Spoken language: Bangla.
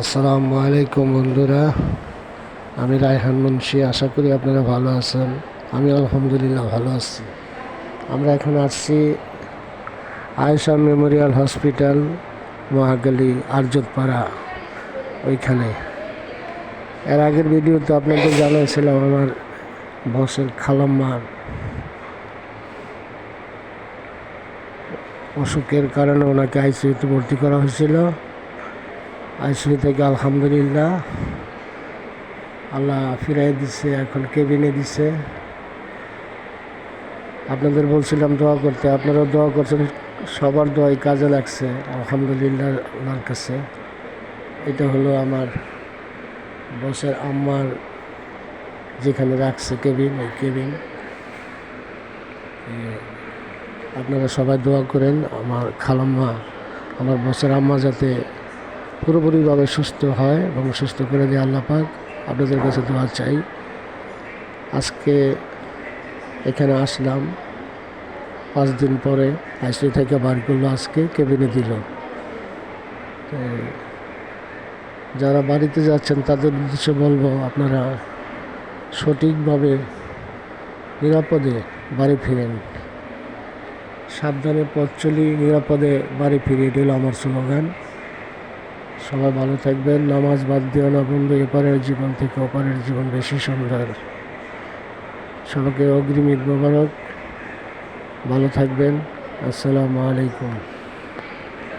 আসসালামু আলাইকুম বন্ধুরা। আমি রায়হান মুন্সি, আশা করি আপনারা ভালো আছেন। আমি আলহামদুলিল্লাহ ভালো আছি। আমরা এখন আসছি আয়েশা মেমোরিয়াল হসপিটাল মহাগালী আরজতপাড়া ওইখানে। এর আগের ভিডিওতে আপনাদের জানাইছিলাম আমার বসের খালাম্মার অসুখের কারণে ওনাকে আইসিইউতে ভর্তি করা হয়েছিল। আইসিইউ থেকে আলহামদুলিল্লাহ। আল্লাহ ফিরাই দিছে, এখন কেবিনে দিছে। আপনাদের বলছিলাম দোয়া করতে, আপনারাও দোয়া করছেন, সবার দোয়াই কাজে লাগছে, আলহামদুলিল্লাহ, আল্লাহর কাছে। এটা হলো আমার বসের আম্মার যেখানে রাখছে কেবিন ওই কেবিন। আপনারা সবাই দোয়া করেন, আমার খালাম্মা, আমার বসের আম্মা যাতে পুরোপুরিভাবে সুস্থ হয় এবং সুস্থ করে দিয়ে আল্লাহ পাক। আপনাদের কাছে দোয়া চাই। আজকে এখানে আসলাম। পাঁচ দিন পরে আইসিউ থেকে করল আজকে, কেবিনে দিল। যারা বাড়িতে যাচ্ছেন, তাদের উদ্দেশ্যে বলব, আপনারা সঠিকভাবে নিরাপদে বাড়ি ফিরেন। সাবধানে পথ চলি, নিরাপদে বাড়ি ফিরে, এটা হলো আমার স্লোগান। সবাই ভালো থাকবেন। নামাজ বাদ দিও না বন্ধু, এপারের জীবন থেকে ওপারের জীবন বেশি সুন্দর। সবাইকে অগ্রিম ঈদ মোবারক। ভালো থাকবেন। আসসালামু আলাইকুম।